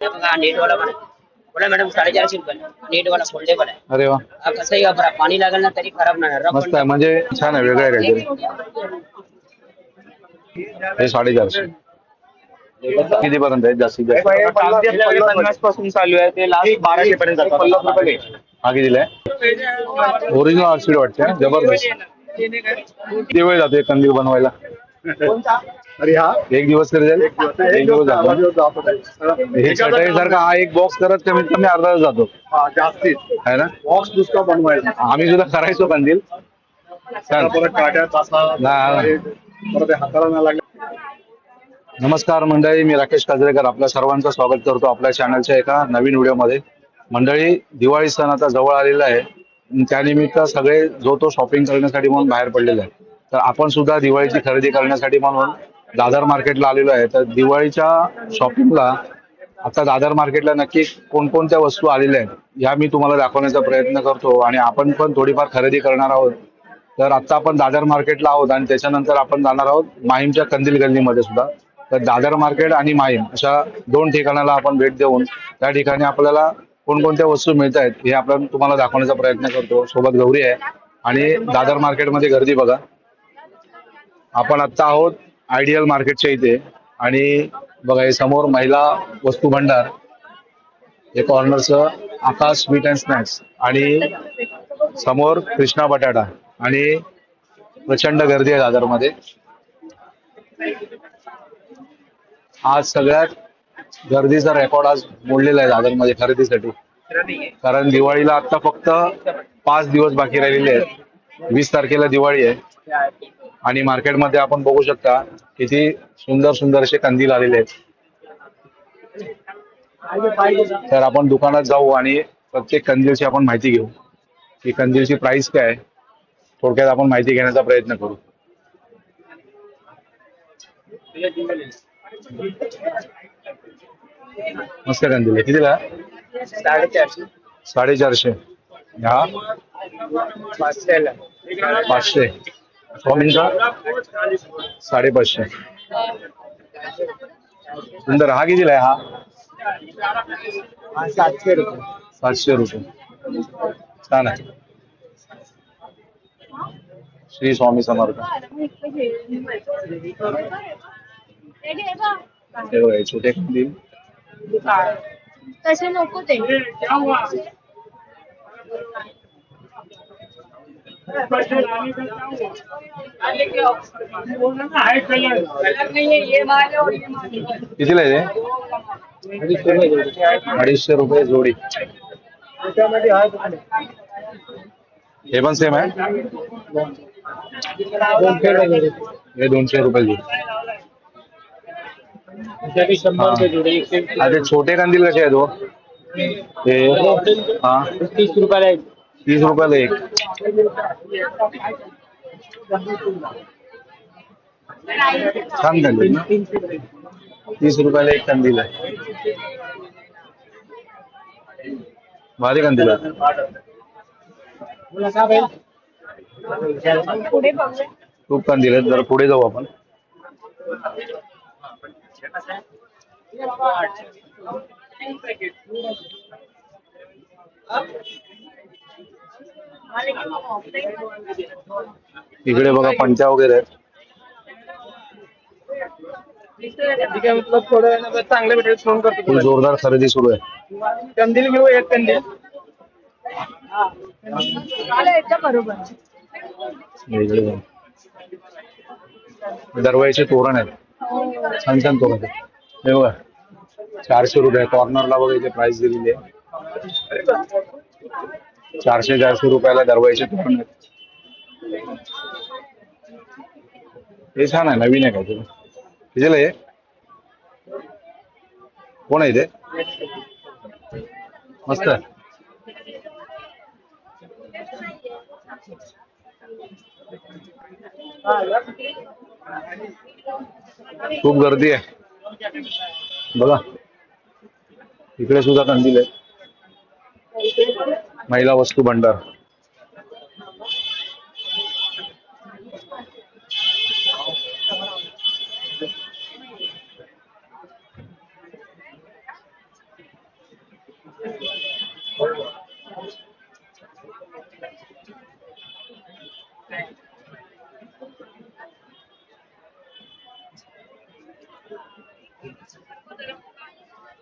हे बघा हा नेटवाला पण आहे बोला मॅडम साडेचारशे रुपये फोल्डेबल आहे अरे वा हा कसंही वापरा पाणी लागेल ना तरी खराब नाही होणार. मस्त आहे म्हणजे छान आहे वेगळं आहे काहीतरी हे साडेचारशे किती पर्यंत आहे जास्तीत जास्त पन्नास पासून चालू आहे ते लास्ट बाराशे पर्यंत हा कितीला आहे ओरिजिनल आरसीड वाटते हा? ज़बरदस्त किती वेळ जातो कंदील बनवायला अरे हा? एक दिवस तरी जाईल. एक दिवस जातो. हे चटई सारखा हा एक बॉक्स करत कमीत कमी अर्धा तास जातो. जास्तीत. आहे ना? बॉक्स दुसरा बनवायला आम्ही सुद्धा करायचो कंदील. परत काट्या तासा. परत ते हाताला नाही लागले. नमस्कार मंडळी मी राकेश काजरेकर. आपल्या सर्वांचं स्वागत करतो आपल्या चॅनलच्या एका नवीन व्हिडिओमध्ये मंडळी दिवाळी सण आता जवळ आलेला आहे. त्यानिमित्त सगळे जो तो शॉपिंग करण्यासाठी म्हणून बाहेर पडलेला आहे तर आपण सुद्धा दिवाळीची खरेदी करण्यासाठी म्हणून दादर मार्केटला आलेलो आहे. तर दिवाळीच्या शॉपिंगला आता दादर मार्केटला नक्की कोणकोणत्या वस्तू आलेल्या आहेत या मी तुम्हाला दाखवण्याचा प्रयत्न करतो. आणि आपण पण थोडीफार खरेदी करणार आहोत. तर आता आपण दादर मार्केटला आहोत आणि त्याच्यानंतर आपण जाणार आहोत माहीमच्या कंदील गल्लीमध्ये सुद्धा. तर दादर मार्केट आणि माहीम अशा दोन ठिकाणाला आपण भेट देऊन त्या ठिकाणी आपल्याला कोणकोणत्या वस्तू मिळत आहेत हे आपण तुम्हाला दाखवण्याचा प्रयत्न करतो. सोबत गौरी आहे. आणि दादर मार्केटमध्ये गर्दी बघा. आपण आता आहोत आयडियल मार्केटच्या इथे. आणि बघा हे समोर महिला वस्तू भंडार. हे कॉर्नरचं आकाश स्वीट अँड स्नॅक्स आणि समोर कृष्णा बटाटा. आणि प्रचंड गर्दी आहे दादरमध्ये आज सगळ्यात गर्दीचा रेकॉर्ड आज मोडलेला आहे दादरमध्ये खरेदीसाठी. कारण दिवाळीला आता फक्त पाच दिवस बाकी राहिलेले आहेत. वीस तारखेला दिवाळी आहे. आणि मार्केटमध्ये आपण बघू शकता किती सुंदर सुंदर असे कंदील आलेले आहेत. तर आपण दुकानात जाऊ आणि प्रत्येक कंदीलची आपण माहिती घेऊ. की कंदीलची प्राइस काय थोडक्यात आपण माहिती घेण्याचा प्रयत्न करू. मस्त कंदील आहे. कितीला? साडेचारशे. साडेचारशे. हा? पाचशेला. स्वामींचा साडेपाचशे सुंदर हा कितीला हा हा सातशे रुपये सातशे रुपये छान आहे श्री स्वामी समर्थ। हे हे छोटे कंदील नको ते कितीला आहे अडीचशे रुपये जोडी. हे पण सेम आहे हे दोनशे रुपये जोडी. हा. छोटे कंदील कसे आहेत हो ते हा. तीस रुपयाला तीस रुपयाला एक. छान कंदील ना? तीस रुपयाला एक कंदील आहे. भारी कंदील आहे खूप कंदील आहेत जरा पुढे जाऊ आपण. इकडे बघा पंचा वगैरे आहेत. मतलब थोडं चांगलं भेटेल फोन करतो खूप जोरदार खरेदी सुरू आहे. कंदील घेऊ एक कंदील. याच्या बरोबर. इकडे बघा. दरवाजाचे तोरण आहेत. छान छान तोरण आहेत. हे बघा. चारशे रुपये कॉर्नरला बघा इथे प्राइस दिलेली आहे. चारशे चारशे रुपयाला दरवाजाचे तोरण हे छान आहे नवीन आहे काहीतरी. कितीला हे? कोण आहे ते? मस्त आहे. खूप गर्दी आहे. बघा. इकडे सुद्धा कंदील आहे. महिला वस्तु भंडार।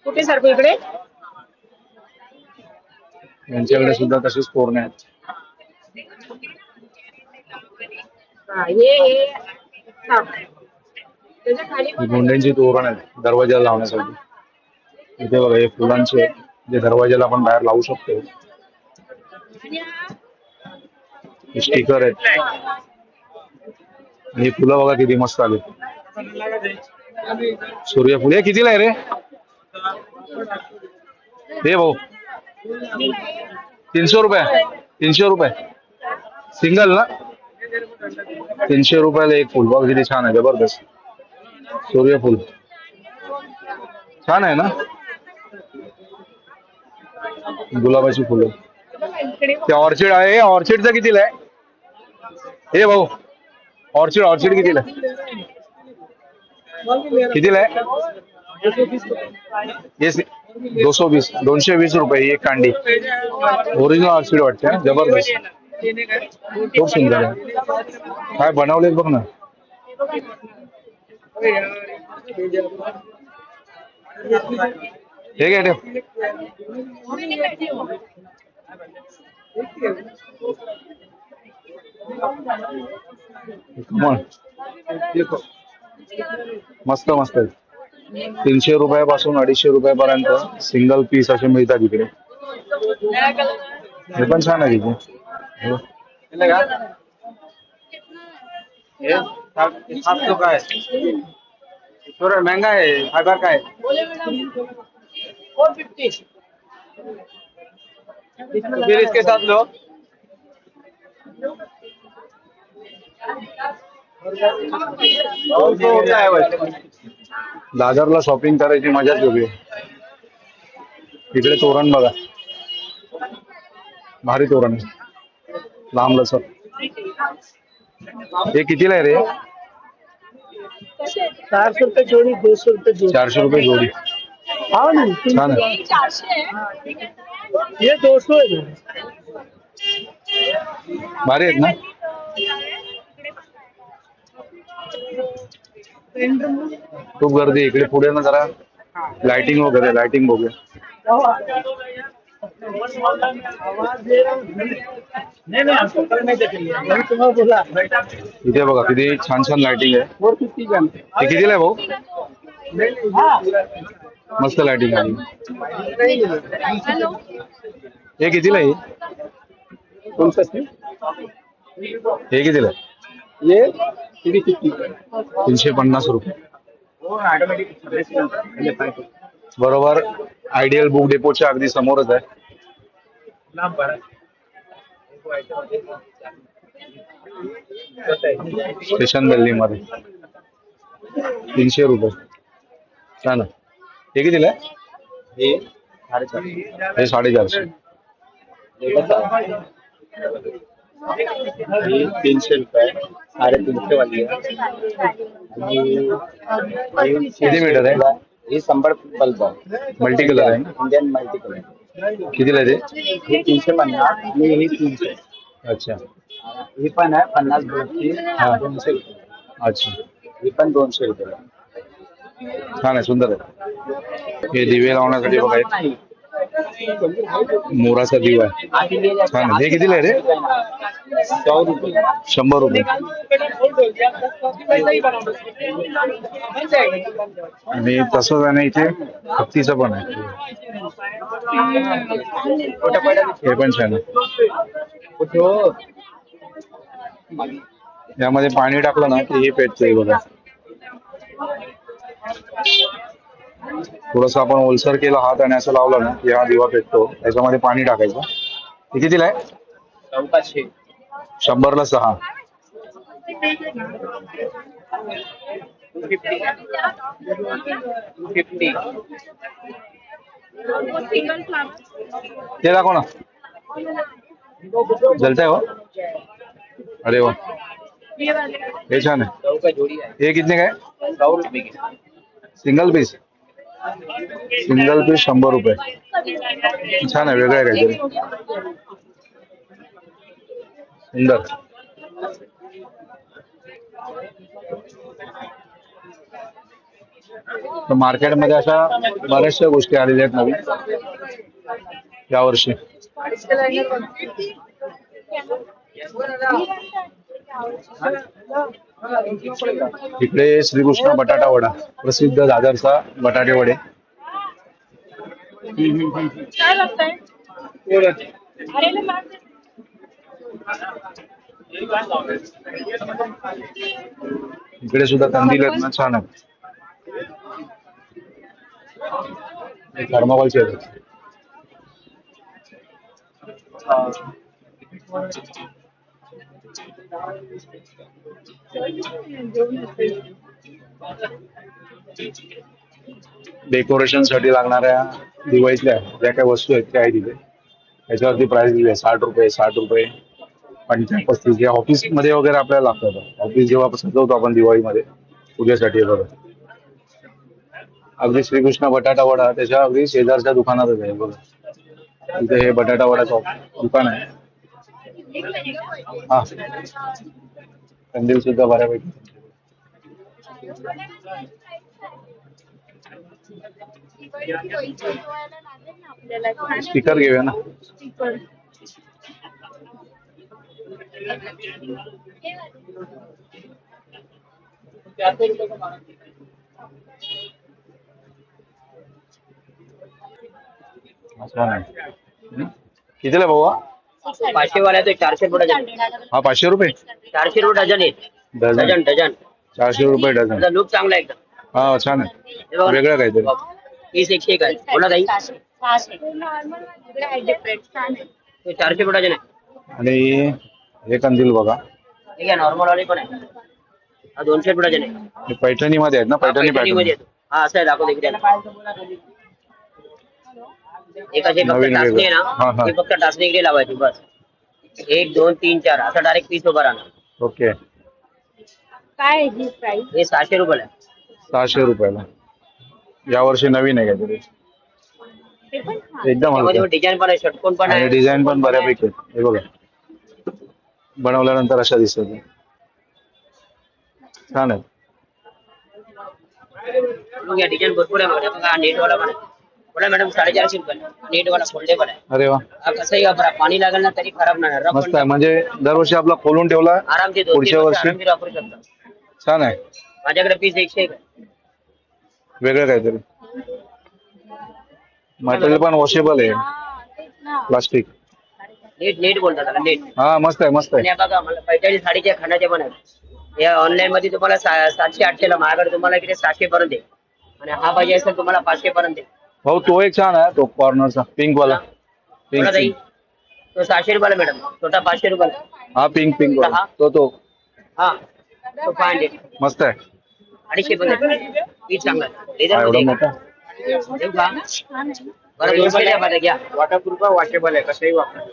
कुठे सर इकडे? यांच्याकडे सुद्धा तसेच तोरणे आहेत. हा गोंड्यांची तोरण आहेत दरवाजाला लावण्यासाठी. इथे बघा हे फुलांचे जे दरवाजाला आपण बाहेर लावू शकतो. स्टिकर आहेत. आणि फुलं बघा किती मस्त आली. सूर्यफूल हे कितीला आहे रे? भाऊ. तीनशे रुपये. तीनशे रुपये. सिंगल ना? तीनशे रुपयाला एक फुल. बघ किती छान आहे जबरदस्त सूर्यफूल छान आहे ना? गुलाबाची फुलं. ते ऑर्चिड आहे. ऑर्चिडचं कितीला आहे? हे भाऊ ऑर्चिड ऑर्चिड कितीला? कितीला आहे? हे सि- दोनशे वीस दोनशे वीस रुपये एक कांडी. ओरिजिनल ऑर्चिड वाटते ज़बरदस्त. खूप सुंदर आहे. काय बनवलेत बघ ना. हे घे ठेव. मस्त मस्त आहे. तीनशे रुपयापासून अडीचशे रुपयापर्यंत सिंगल पीस असे मिळतात इकडे. हे पण छान आहे तिथे ये का? महंगा आहे. फायबर काय? फोर फिफ्टी फिर इसके साथ लो दादरला शॉपिंग करायची मजाच वेगळी. आहे. इकडे तोरण बघा. भारी तोरण आहे. लांब लचक हे कितीला आहे रे? चार सौ रुपये जोड़ी दो सौ रुपये जोड़ी. चारशे रुपये जोडी. हाँ ना छान आहे. है भारी आहेत ना? खूप गर्दी आहे. इकडे पुढे ना जरा. लाइटिंग वगैरे लाइटिंग बघूया नहीं नहीं हम कल नहीं देखेंगे वही तुम्हें बोला इथे बघा किती छान छान लाइटिंग आहे. फोर फिफ्टी का हे कितीला आहे भाऊ? हाँ मस्त लाइटिंग आली हे कितीला आहे? कौन सा सी हे कितीला आहे? ये थ्री फिफ्टी तीनशे पन्नास रुपये. ऑटोमेटिक बरोबर. आयडियल बुक डेपोच्या अगदी समोरच आहे. स्टेशन बिल्डिंगमध्ये तीनशे रुपये. छान आहे. हे साढ़े चार हे साडेचारशे. ये तीन सौ रुपये. साढ़े तीन सौ वाली है किती मीटर आहे? ये संबर बल्ब है मल्टी कलर आहे इंडियन मल्टी कलर कितीला आहे ते? हे तीनशे पन्नास आणि हे तीनशे. अच्छा. ही पण आहे पन्नास बोलची हा. दोनशे रुपये. अच्छा. ही पण दोनशे रुपये. छान आहे सुंदर आहे. हे दिवे लावण्यासाठी बघा. एक मोराचा दिवा आहे. छान हे कितीला आहे रे? शंभर रुपये. आणि तसंच आहे ना इथे हत्तीचं पण आहे. हे पण छान आहे. यामध्ये पाणी टाकलं ना की हे पेटतंय बघा. थोडस आपण ओलसर केलं हात आणि असं लावलं ना की हा दिवा पेटतो त्याच्यामध्ये पाणी टाकायचं. हे कितीला आहे? शंभरला सहा. ते दाखव ना. जलतंय हो. अरे वा. हे छान आहे. का है हे कितने काय की सिंगल पीस. सिंगल पीस शंभर रुपये. छान आहे वेगळं आहे काहीतरी. सुंदर. तर मार्केटमध्ये अशा बऱ्याचशा गोष्टी आलेल्या आहेत नवीन. यावर्षी. इकडे श्रीकृष्ण बटाटा वडा प्रसिद्ध दादरचा बटाटे वडे. इकडे सुद्धा कंदील आहेत ना छान आहेत थर्माकोलचे आहेत. डेकोरेशनसाठी लागणाऱ्या दिवाळीतल्या ज्या काही वस्तू आहेत त्या आहे तिथे. त्याच्यावरती प्राइस दिली आहे साठ रुपये साठ रुपये पंचावन्न पस्तीस. या ऑफिसमध्ये वगैरे आपल्याला लागतात. ऑफिस जेव्हा सजवतो आपण दिवाळीमध्ये पूजेसाठी बघा. अगदी श्रीकृष्ण बटाटा वडा त्याच्या अगदी शेजारच्या दुकानातच आहे बघा. तिथे हे बटाटा वडाचं दुकान आहे. हा. कंदील सुद्धा बऱ्यापैकी स्पीकर घेऊया ना. कितीला भाऊ पाचशे वाला तो चारशे रुपये डझन. हा पाचशे रुपये? चारशे रुपये डझन आहे. डझन. Dozen dozen. चारशे रुपये डझन. त्याचा लुक चांगला आहे एकदम. हा छान आहे. हे बघा. वेगळं काहीतरी. तीस एकशे एक आहे. बोला ताई. आहे आहे तो चारशे रुपये डझन आहे. आणि हे कंदील बघा. ठीक आहे नॉर्मल वाले पण आहे. हा दोनशे रुपये डझन आहे. हे पैठणी मध्ये आहेत ना पैठणी पैठणी मध्ये पॅटर्न येतो. हा असं आहे दाखवतो इकडे. एक असे फक्त नवीन टाचणी आहे वेगळं. हा, ना हा. ती फक्त टाचणी इकडे लावायची बस. एक दोन तीन चार. असं डायरेक्ट पीस उभा राहणार. ओके. काय आहे ही प्राइस हे सहाशे रुपयाला आहे. सहाशे रुपयाला. यावर्षी नवीन आहे काहीतरी. ते पण छान. एकदम त्यामध्ये हलकं डिझाईन पण आहे षटकोन पण आणि आहे. डिझाईन पण बऱ्यापैकी आहे. हे बघा. बनवल्यानंतर अशा दिसतात. छान आहे. या डिझाईन भरपूर आहे माझ्या बघा नेट वाला पण आहे बोला मॅडम साडेचारशे रुपये. नेट वाला फोल्डेबल आहे. अरे वा. हा कसंही वापरा पाणी लागेल ना तरी खराब नाही होणार. मस्त आहे. म्हणजे दरवर्षी आपला खोलून ठेवला आराम दोन तीन पुढच्या वर्ष वर्षी. आरामशीर वापरू शकता. छान आहे. माझ्याकडे पीस एकशे एक आहे. वेगळं काहीतरी. मटेरियल पण वॉशेबल आहे. हा, तेच ना प्लास्टिक नेट नेट बोलतात त्याला नेट हा मस्त आहे मस्त आणि आहे या बघा मला पैठणी साडीच्या खाण्याचे पण आहेत. या ऑनलाईन मध्ये तुम्हाला सा- सातशे आठशे ला माझ्याकडे तुम्हाला इकडे सातशे पर्यंत आहे. आणि हा पाहिजे असेल तुम्हाला पाचशे पर्यंत आहे. भाऊ तो एक छान आहे तो कॉर्नरचा पिंक वाला. पिंक तो सहाशे रुपयाला मॅडम छोटा पाचशे रुपयाला. हा पिंक पिंक वाला. तो तो. हा. तो फाय हंड्रेड मस्त आहे. अडीचशे पर्यंत पीस चांगला आहे. हा लेदर एवढा मध्ये मोठा? देऊ का? छान आहे बरं दोनशे द्या मला घ्या. वॉटरप्रूफ वॉशेबल आहे कसंही वापरा.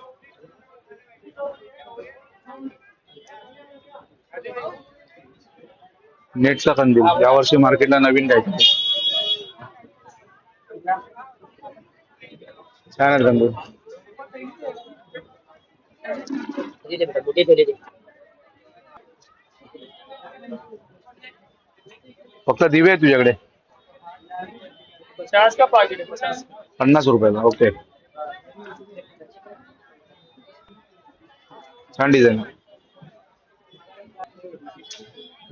नेटचा कंदील यावर्षी मार्केटला नवीन काहीतरी. थोडी दे फक्त दिवे आहे तुझ्याकडे. पचास का पाकिट है पचास. पन्नास रुपयाला ओके. छान डिझाईन.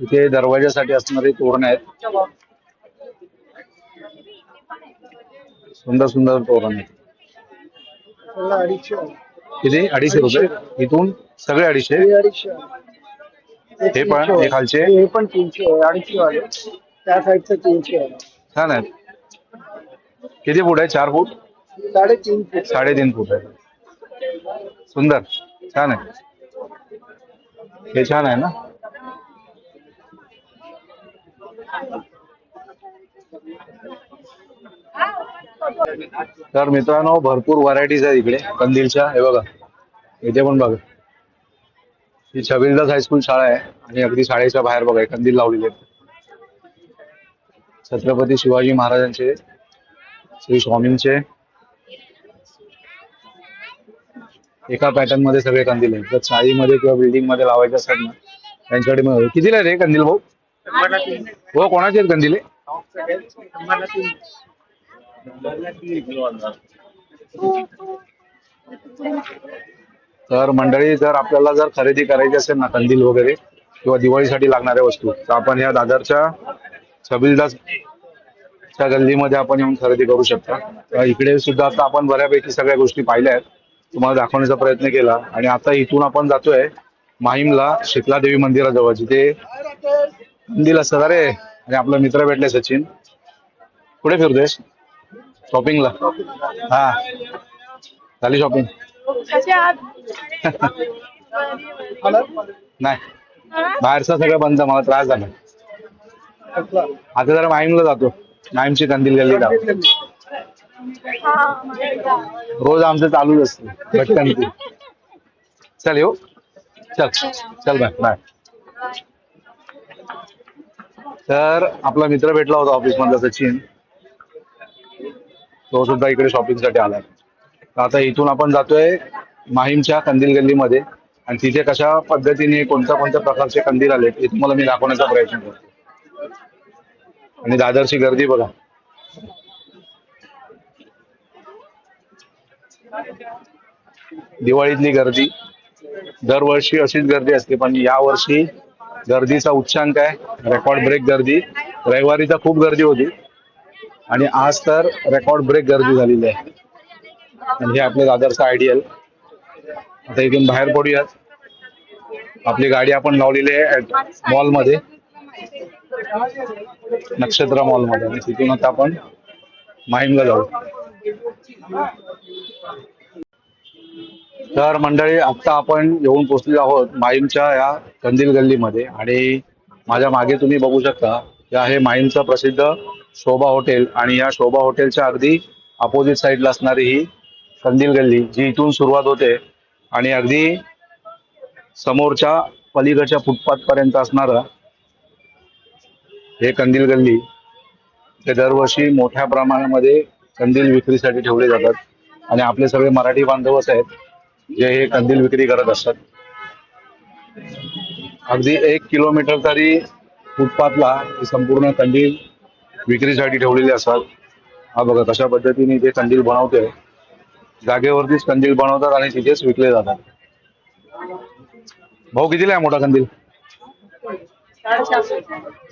इथे दरवाजासाठी असणारे तोरण आहेत. सुंदर सुंदर तोरण आहेत किती? अडीचशे रुपये? इथून सगळे अडीचशे? हे पण? हे खालचे? हे पण तीनशे आहे. अडीचशे वाले. त्या साईडचं तीनशे आहे. छान आहेत किती फूट आहे? चार फूट? साडेतीन फूट साडेतीन फूट आहे. सुंदर. छान आहे. हे छान आहे ना? तर मित्रांनो भरपूर व्हरायटीज आहेत इकडे. कंदीलच्या हे बघा. इथे पण बघा. ही छबिलदास हायस्कूल शाळा आहे. आणि अगदी शाळेच्या बाहेर बघा कंदील लावलेले आहेत. छत्रपती शिवाजी महाराजांचे श्री स्वामींचे. एका पॅटर्नमध्ये सगळे कंदील आहेत. जर शाळेमध्ये किंवा बिल्डिंगमध्ये लावायचे असतात ना त्यांच्याकडे मग कितीला रे कंदील भाऊ? हो कोणाचे आहेत कंदिले तर मंडळी जर आपल्याला जर खरेदी करायची असेल ना कंदील वगैरे किंवा दिवाळीसाठी लागणाऱ्या वस्तू तर आपण या दादरच्या छबिलदासच्या गल्लीमध्ये आपण येऊन खरेदी करू शकता. इकडे सुद्धा आता आपण बऱ्यापैकी सगळ्या गोष्टी पाहिल्या आहेत. तुम्हाला दाखवण्याचा प्रयत्न केला. आणि आता इथून आपण जातोय माहीमला शीतला देवी मंदिराजवळ जिथे कंदील असतात. अरे आणि आपला मित्र भेटले सचिन. कुठे फिरतोयस? शॉपिंगला हा. झाली शॉपिंग नाही. बाहेरचं सगळं बंद मला त्रास झाला. आता जरा माहीमला जातो. माहीमची कंदील गल्ली जातो रोज आमचं चालूच असतं. भटकन चल येऊ. चल. चल बाय. बाय. तर आपला मित्र भेटला होता ऑफिस मधला सचिन. तो सुद्धा इकडे शॉपिंगसाठी आला आलाय. तर आता इथून आपण जातोय माहीमच्या कंदील गल्लीमध्ये. आणि तिथे कशा पद्धतीने कोणत्या कोणत्या प्रकारचे कंदील आले ते तुम्हाला मी दाखवण्याचा प्रयत्न करतो. आणि दादरची गर्दी बघा. दिवाळीतली गर्दी. दरवर्षी अशीच गर्दी असते पण यावर्षी गर्दीचा उच्चांक आहे. रेकॉर्ड ब्रेक गर्दी. रविवारी तर खूप गर्दी होती. आणि आज तर रेकॉर्ड ब्रेक गर्दी झालेली आहे. आणि हे आपले दादरचं आयडियल आता इथून बाहेर पडूयात. आपली गाडी आपण लावलेली आहे मॉलमध्ये नक्षत्र मॉलमध्ये आणि तिथून आता आपण माहीमला जाऊ. तर मंडळी आता आपण येऊन पोहोचलेलो आहोत माहीमच्या या कंदील गल्लीमध्ये. आणि माझ्या मागे तुम्ही बघू शकता हे आहे माहीमचं प्रसिद्ध शोभा हॉटेल आणि या शोभा हॉटेलच्या अगदी अपोजिट साईडला असणारी ही कंदील गल्ली जी इथून सुरुवात होते आणि अगदी समोरच्या पलीकडच्या फुटपाथ पर्यंत असणारं हे कंदील गल्ली ते दरवर्षी मोठ्या प्रमाणामध्ये कंदील विक्रीसाठी ठेवले जातात. आणि आपले सगळे मराठी बांधवच आहेत जे हे कंदील विक्री करत असतात. अगदी एक किलोमीटर तरी फुटपाथला संपूर्ण कंदील विक्रीसाठी ठेवलेले असतात. हा बघा कशा पद्धतीने ते कंदील बनवते. जागेवरतीच कंदील बनवतात आणि तिथेच विकले जातात. भाऊ कितीला आहे मोठा कंदील?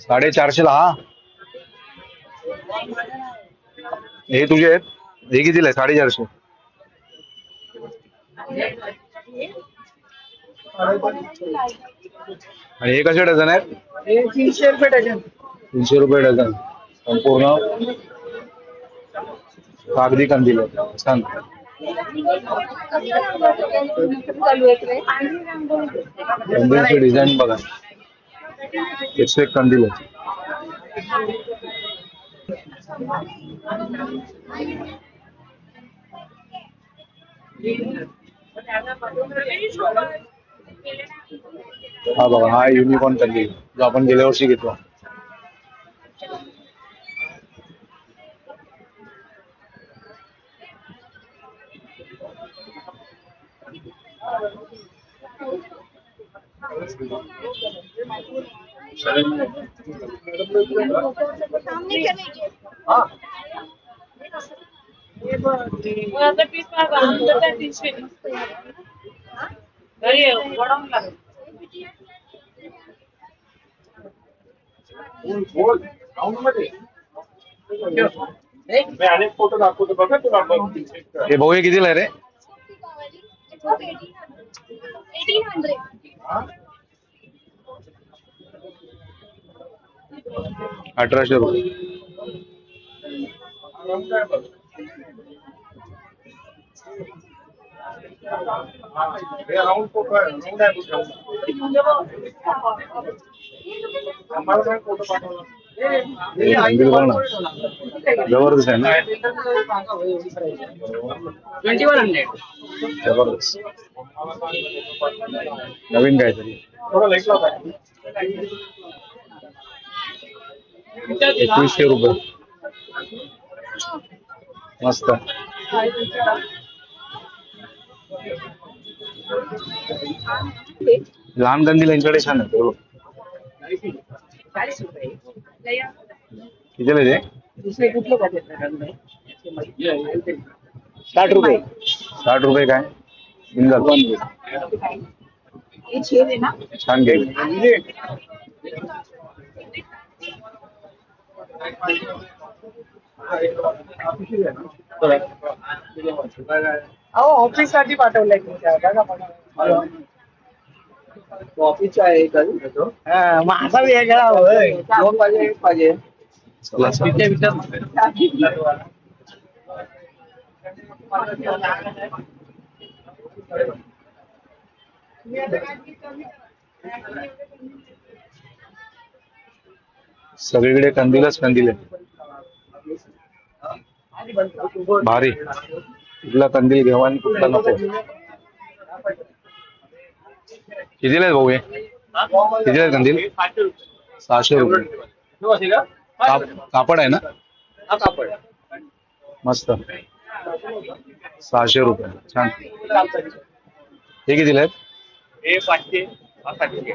साडेचारशे ला हा? हे तुझे आहेत? हे कितीला आहे? साडेचारशे. आणि हे कसे डझन आहेत? तीनशे रुपये डझन. तीनशे रुपये डझन. संपूर्ण कागदी कंदील आहे डिझाईन बघा. एकशे एक कंदील हा बघा, हा युनिकॉर्न कंदील. जो आपण गेल्या वर्षी घेतला. आता पीस मागा आमचं काय तीनशे घरी वडवून लागेल मी अनेक फोटो दाखवतो बघा तुला हे भाऊ हे कितीला आहे. रे अठराशे रुपये. जबरदस्त आहे ना. ट्वेंटी वन हंड्रेड जबरदस्त. नवीन काहीतरी थोडा लाइट लावा एकवीसशे रुपये. मस्त. लहान कंदील यांच्याकडे छान आहे बरोबर. चाळीस रुपये कितीला आहे ते? दुसरे कुठले बजेट साठ रुपये. साठ रुपये काय? छान अहो ऑफिससाठी पाठवलंय तुमच्या बघा बघा ऑफिसचा आहे हा माझा वेगळा होय. दोन पाहिजे एक पाहिजे चला, चला. सगळीकडे कंदीलच कंदील आहे भारी. कुठला कंदील घ्यावा आणि कुठला नको. कितीला भाऊ हे? कितीला कंदील? सहाशे रुपये. काप- कापड आहे ना? मस्त. सहाशे रुपये. छान. हे कितीला आहेत हे पाचशे हा सातशे.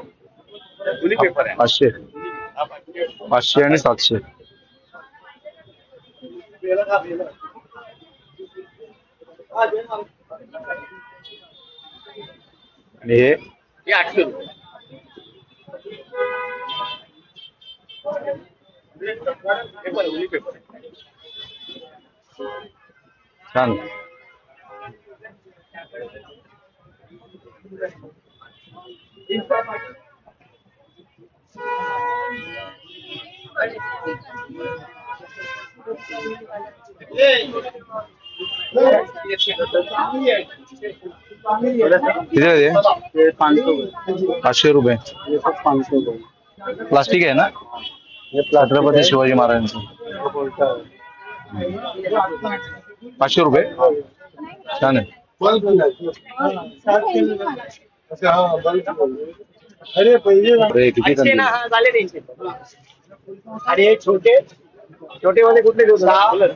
दोन्ही पेपर आहे. पाचशे. हा पाचशे. पाचशे आणि सातशे. आणि हे? हे आठशे रुपये. पेपर आहे दोन्ही पेपर आहे. छान किती आहे? पाचशे रुपये. प्लास्टिक आहे ना? छत्रपती शिवाजी महाराजांचं. पाचशे रुपये. छान आहे. अरे किती ना. हा झाले तीनशे. आणि हे छोटे छोटे वाले कुठले देऊ सहा.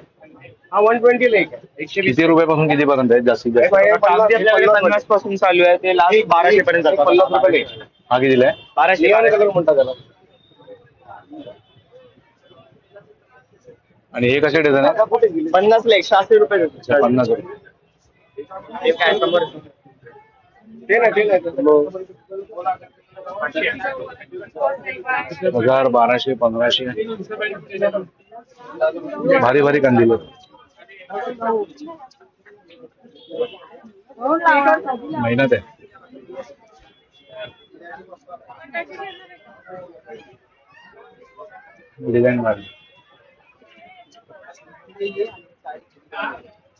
हा वन ट्वेंटी. एकशे वीस. किती रुपयापासून किती पर्यंत आहेत जास्तीत जास्त. हे पन्नास पन्नासपासून चालू आहे. ते लास्ट बाराशे पर्यंत जातात. हा कितीला आहे? बाराशे कलर म्हणतात त्याला. आणि हे कसे डझन आहे पन्नास ला एकशे रुपये देतो. पन्नास रुपये. हे काय शंभर ते ना ते नाही हजार बाराशे पंधराशे. भारी भारी कंदील आहेत. मेहनत आहे. डिझाईन मारली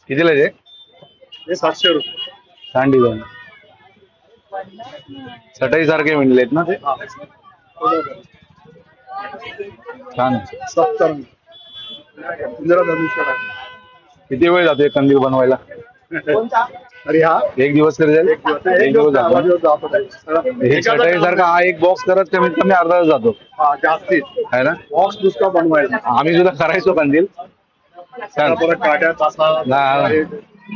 कितीला आहे ते? सातशे रुपये. छान डिझाईन चटई सारखे विणलेत ना ते? छान. सत्तर. इंदिरा धनुष्य किती वेळ जातो एक कंदील बनवायला? अरे हा. एक दिवस तरी जाईल? एक दिवस जातो हे चटई सारखा हा एक बॉक्स करत कमीत कमी अर्धा तास जातो. जास्तीत. आहे ना? बॉक्स दुसरा बनवायला. आम्ही सुद्धा करायचो कंदील. परत काट्या हा.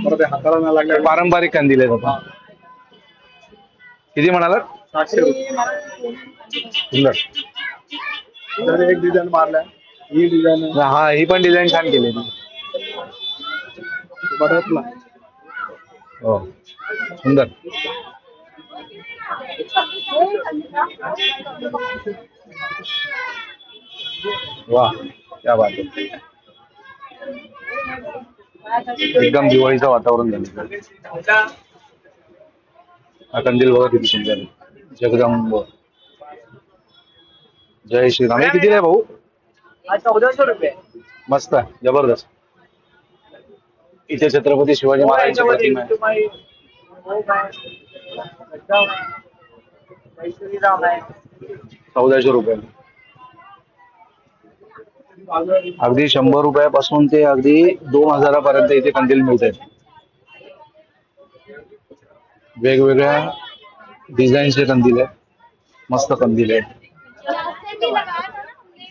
परत हाताला नाही लागल्या पारंपरिक कंदील आहेत आता. किती म्हणाला सातशे रुपये. सुंदर जर एक डिझाईन मारल्या ही डिझाईन हा ही पण डिझाईन छान केली हो. सुंदर. वा क्या बात आहे. एकदम दिवाळीचं वातावरण झालं. हा कंदील बघा किती सुंदर. जगदंब. जय श्रीराम. हे किती आहे भाऊ? हा चौदाशे रुपये. मस्त आहे. जबरदस्त. इथे छत्रपती शिवाजी महाराजांची प्रतिमा श्रीराम आहे. चौदाशे रुपये. अगदी शंभर रुपयापासून ते अगदी दोन हजारापर्यंत इथे कंदील मिळत आहेत वेगवेगळ्या डिझाईनचे कंदील आहेत. मस्त कंदील आहेत.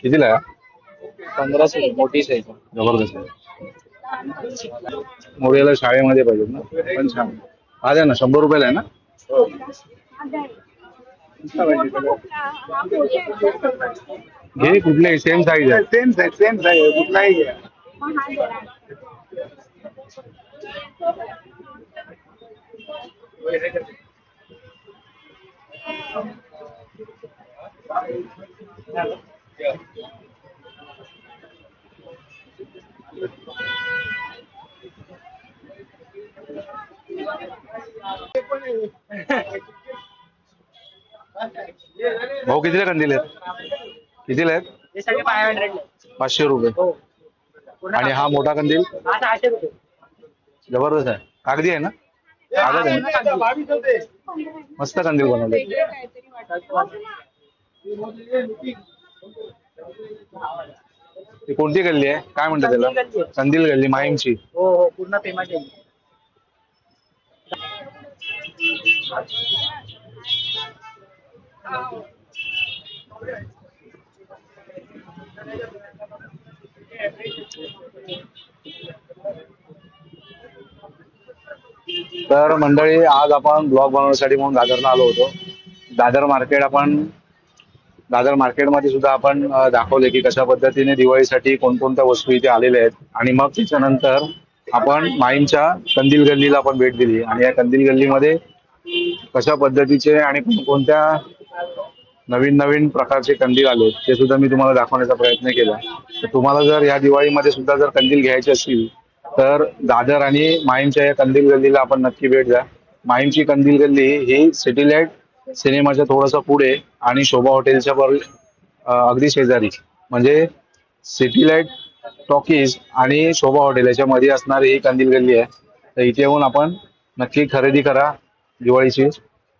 कितीला? पंधराशे मोठी साईज जबरदस्त आहे. मोर्याला शाळेमध्ये पाहिजेत ना? पण छान. हा द्या ना शंभर रुपयाला आहे ना? घे कुठले सेम साईज आहे. सेम साईज सेम साईज कुठलाही घ्या. भाऊ कितीला कंदील आहेत? कितीला आहेत? हे सगळे फाय हंड्रेड पाचशे रुपये. हो. आणि हा मोठा कंदील? हा सहाशे रुपये. जबरदस्त आहे. कागदी आहे ना? कागद आहे ना? मस्त कंदील बनवले. ती कोणती गल्ली आहे? काय म्हणतात कंदील गल्ली त्याला आहे. कंदील गल्ली माहीमची. हो हो पूर्ण फेमस आहे. तर मंडळी आज आपण ब्लॉग बनवण्यासाठी म्हणून दादरला आलो होतो. दादर मार्केट आपण दादर मार्केटमध्ये सुद्धा आपण दाखवले की कशा पद्धतीने दिवाळीसाठी कोणकोणत्या वस्तू इथे आलेल्या आहेत. आणि मग त्याच्यानंतर आपण माईमच्या कंदील गल्लीला आपण भेट दिली. आणि या कंदील गल्लीमध्ये कशा पद्धतीचे आणि कोणकोणत्या नवीन नवीन प्रकारचे कंदील आले ते सुद्धा मी तुम्हाला दाखवण्याचा प्रयत्न केला. तर तुम्हाला जर या दिवाळीमध्ये सुद्धा जर कंदील घ्यायचे असतील तर दादर आणि माहीमच्या या कंदील गल्लीला आपण नक्की भेट द्या. माहीमची कंदील गल्ली ही सिटीलाईट सिनेमाच्या थोडंसं पुढे आणि शोभा हॉटेलच्या वर अगदी शेजारी. म्हणजे सिटीलाईट टॉकीज आणि शोभा हॉटेल याच्या मध्ये असणारी ही कंदील गल्ली आहे. तर इथे येऊन आपण नक्की खरेदी करा दिवाळीची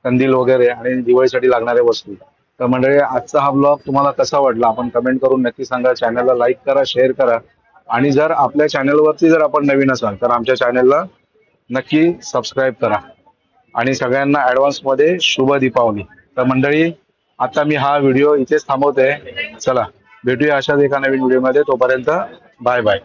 कंदील वगैरे आणि दिवाळीसाठी लागणाऱ्या वस्तू. तर मंडळी आजचा हा ब्लॉग तुम्हाला कसा वाटला? आपण कमेंट करून नक्की सांगा. चॅनलला लाईक करा शेअर करा. आणि जर आपल्या चॅनलवरती जर आपण नवीन असाल तर आमच्या चॅनलला नक्की सबस्क्राईब करा. आणि सगळ्यांना ऍडव्हान्समध्ये शुभ दीपावली. तर मंडळी आता मी हा व्हिडिओ इथेच थांबवतोय चला भेटूया अशाच एका नवीन व्हिडिओमध्ये तोपर्यंत बाय बाय